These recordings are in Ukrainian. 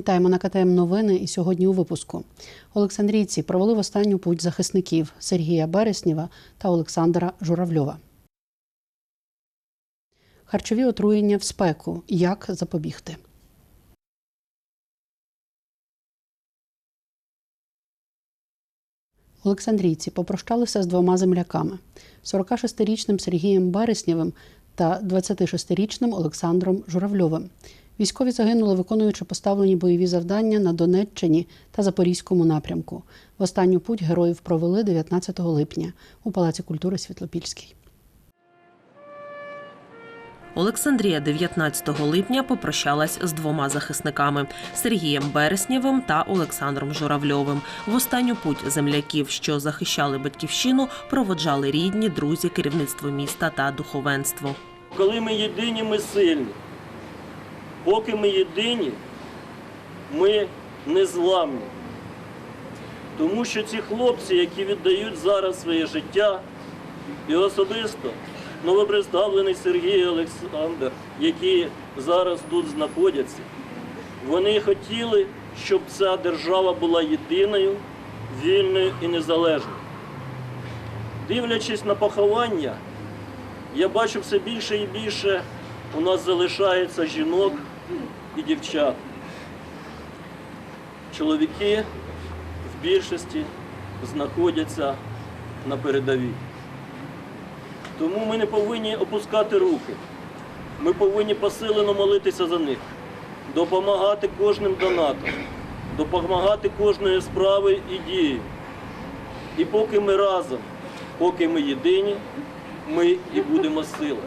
Вітаємо на КТМ Новини. І сьогодні у випуску Олександрійці провели в останню путь захисників Сергія Береснєва та Олександра Журавльова. Харчові отруєння в спеку. Як запобігти? Олександрійці попрощалися з двома земляками: 46-річним Сергієм Береснєвим та 26-річним Олександром Журавльовим. Військові загинули, виконуючи поставлені бойові завдання на Донеччині та Запорізькому напрямку. В останню путь героїв провели 19 липня у Палаці культури Світлопільський. Олександрія 19 липня попрощалась з двома захисниками Сергієм Береснєвим та Олександром Журавльовим. В останню путь земляків, що захищали батьківщину, проводжали рідні, друзі, керівництво міста та духовенство. Коли ми єдині, ми сильні. Поки ми єдині, ми не зламні. Тому що ці хлопці, які віддають зараз своє життя, і особисто новоприставлений Сергій Олександр, які зараз тут знаходяться, вони хотіли, щоб ця держава була єдиною, вільною і незалежною. Дивлячись на поховання, я бачу все більше і більше у нас залишається жінок і дівчат. Чоловіки в більшості знаходяться на передовій. Тому ми не повинні опускати руки. Ми повинні посилено молитися за них, допомагати кожним донатом, допомагати кожною справою і дією. І поки ми разом, поки ми єдині, ми і будемо сила.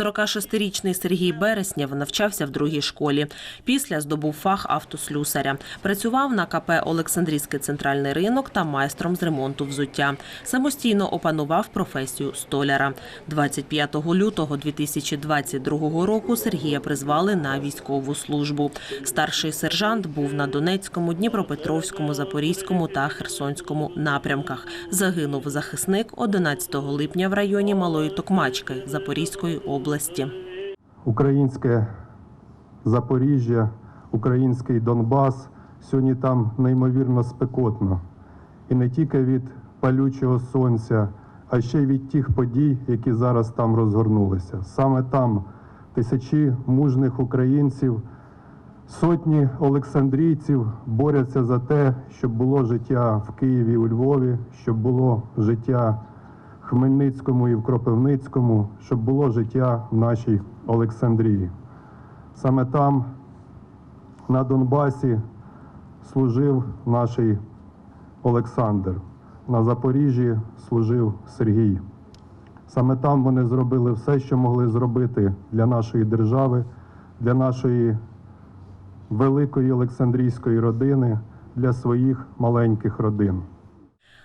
46-річний Сергій Береснєв навчався в другій школі. Після здобув фах автослюсаря. Працював на КП Олександрійський центральний ринок та майстром з ремонту взуття. Самостійно опанував професію столяра. 25 лютого 2022 року Сергія призвали на військову службу. Старший сержант був на Донецькому, Дніпропетровському, Запорізькому та Херсонському напрямках. Загинув захисник 11 липня в районі Малої Токмачки Запорізької області. Українське Запоріжжя, український Донбас. Сьогодні там неймовірно спекотно. І не тільки від палючого сонця, а ще й від тих подій, які зараз там розгорнулися. Саме там тисячі мужних українців, сотні олександрійців борються за те, щоб було життя в Києві, у Львові, щоб було життя Хмельницькому і в Кропивницькому, щоб було життя в нашій Олександрії. Саме там, на Донбасі, служив наш Олександр. На Запоріжжі служив Сергій. Саме там вони зробили все, що могли зробити для нашої держави, для нашої великої Олександрійської родини, для своїх маленьких родин.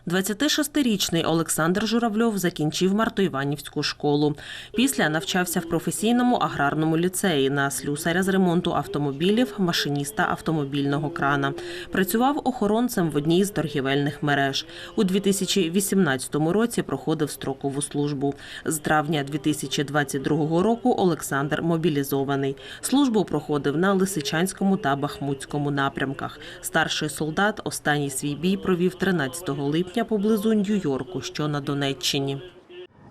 26-річний Олександр Журавльов закінчив Мартоїванівську школу. Після навчався в професійному аграрному ліцеї на слюсаря з ремонту автомобілів, машиніста автомобільного крана. Працював охоронцем в одній з торгівельних мереж. У 2018 році проходив строкову службу. З травня 2022 року Олександр мобілізований. Службу проходив на Лисичанському та Бахмутському напрямках. Старший солдат останній свій бій провів 13 липня поблизу Нью-Йорку, що на Донеччині.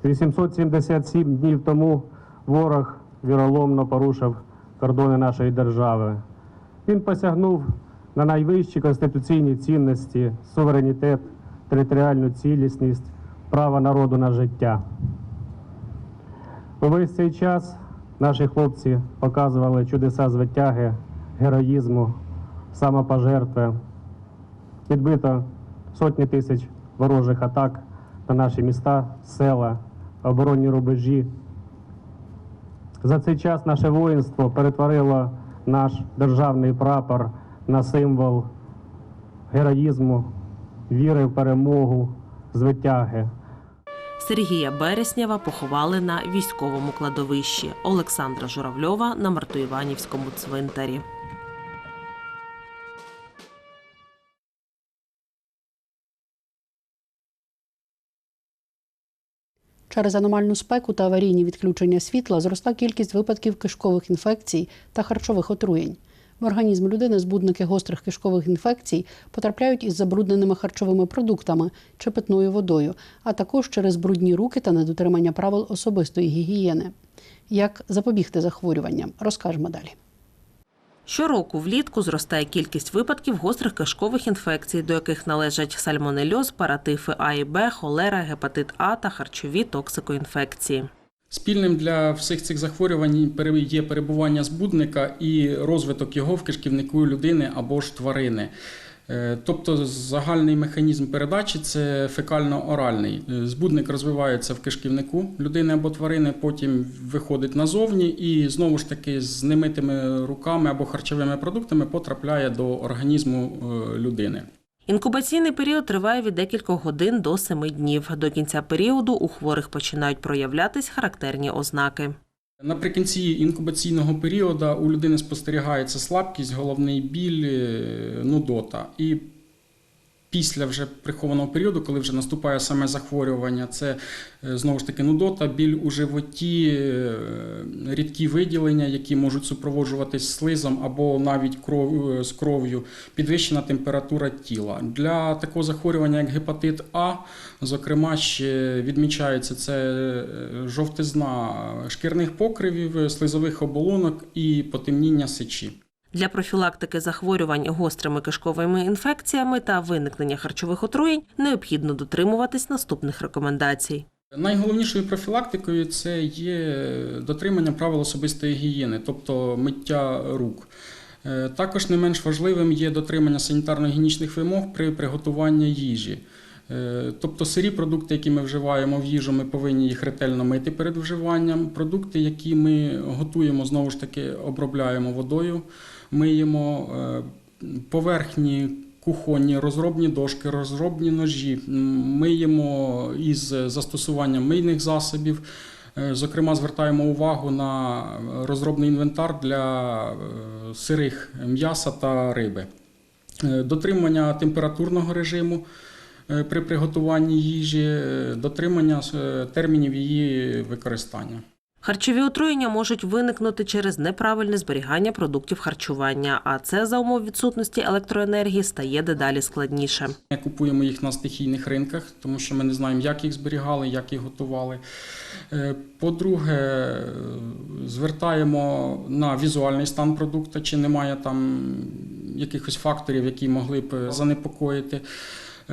877 днів тому ворог віроломно порушив кордони нашої держави. Він посягнув на найвищі конституційні цінності, суверенітет, територіальну цілісність, право народу на життя. Увесь цей час наші хлопці показували чудеса звитяги, героїзму, самопожертви. Відбито сотні тисяч ворожих атак на наші міста, села, оборонні рубежі. За цей час наше воїнство перетворило наш державний прапор на символ героїзму, віри в перемогу, звитяги. Сергія Береснєва поховали на військовому кладовищі. Олександра Журавльова на Мартоїванівському цвинтарі. Через аномальну спеку та аварійні відключення світла зросла кількість випадків кишкових інфекцій та харчових отруєнь. В організм людини збудники гострих кишкових інфекцій потрапляють із забрудненими харчовими продуктами чи питною водою, а також через брудні руки та недотримання правил особистої гігієни. Як запобігти захворюванням, розкажемо далі. Щороку влітку зростає кількість випадків гострих кишкових інфекцій, до яких належать сальмонельоз, паратифи А і Б, холера, гепатит А та харчові токсикоінфекції. Спільним для всіх цих захворювань є перебування збудника і розвиток його в кишківнику людини або ж тварини. Е, Тобто загальний механізм передачі це фекально-оральний. Е, Збудник розвивається в кишківнику людини або тварини, потім виходить назовні і знову ж таки з немитими руками або харчовими продуктами потрапляє до організму е, людини. Інкубаційний період триває від декількох годин до семи днів. До кінця періоду у хворих починають проявлятись характерні ознаки. Наприкінці інкубаційного періоду у людини спостерігається слабкість, головний біль, е, нудота. І після вже прихованого періоду, коли вже наступає саме захворювання, це е, знову ж таки нудота, біль у животі, е, рідкі виділення, які можуть супроводжуватись слизом або навіть кров, е, з кров'ю, підвищена температура тіла. Для такого захворювання, як гепатит А, зокрема, ще відмічається це жовтизна шкірних покривів, слизових оболонок і потемніння сечі. Для профілактики захворювань гострими кишковими інфекціями та виникнення харчових отруєнь необхідно дотримуватись наступних рекомендацій. Найголовнішою профілактикою це є дотримання правил особистої гігієни, тобто миття рук. Е, Також не менш важливим є дотримання санітарно-гігієнічних вимог при приготуванні їжі. Е, Тобто сирі продукти, які ми вживаємо в їжу, ми повинні їх ретельно мити перед вживанням. Продукти, які ми готуємо, знову ж таки обробляємо водою, миємо е, поверхні кухонні, розробні дошки, розробні ножі, миємо із застосуванням мийних засобів. Е, Зокрема, звертаємо увагу на розробний інвентар для сирих м'яса та риби. Дотримання температурного режиму при приготуванні їжі, е, дотримання е, термінів її використання. Харчові отруєння можуть виникнути через неправильне зберігання продуктів харчування, а це за умов відсутності електроенергії стає дедалі складніше. Ми купуємо їх на стихійних ринках, тому що ми не знаємо, як їх зберігали, як їх готували. Е, По-друге, е, звертаємо на візуальний стан продукту, чи немає там якихось факторів, які могли б занепокоїти.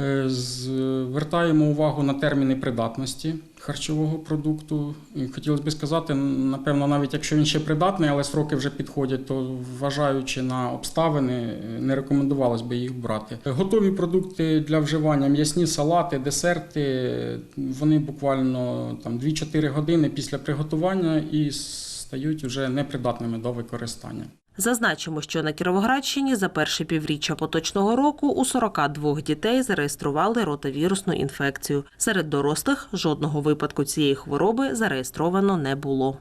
Е, Звертаємо увагу на терміни придатності харчового продукту. Хотілося б сказати, напевно, навіть якщо він ще придатний, але сроки вже підходять, то вважаючи на обставини, не рекомендувалось би їх брати. Готові продукти для вживання, м'ясні салати, десерти, вони буквально там 2-4 години після приготування і стають вже непридатними до використання. Зазначимо, що на Кіровоградщині за перше півріччя поточного року у 42 дітей зареєстрували ротавірусну інфекцію. Серед дорослих жодного випадку цієї хвороби зареєстровано не було.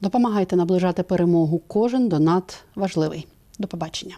Допомагайте наближати перемогу. Кожен донат важливий. До побачення.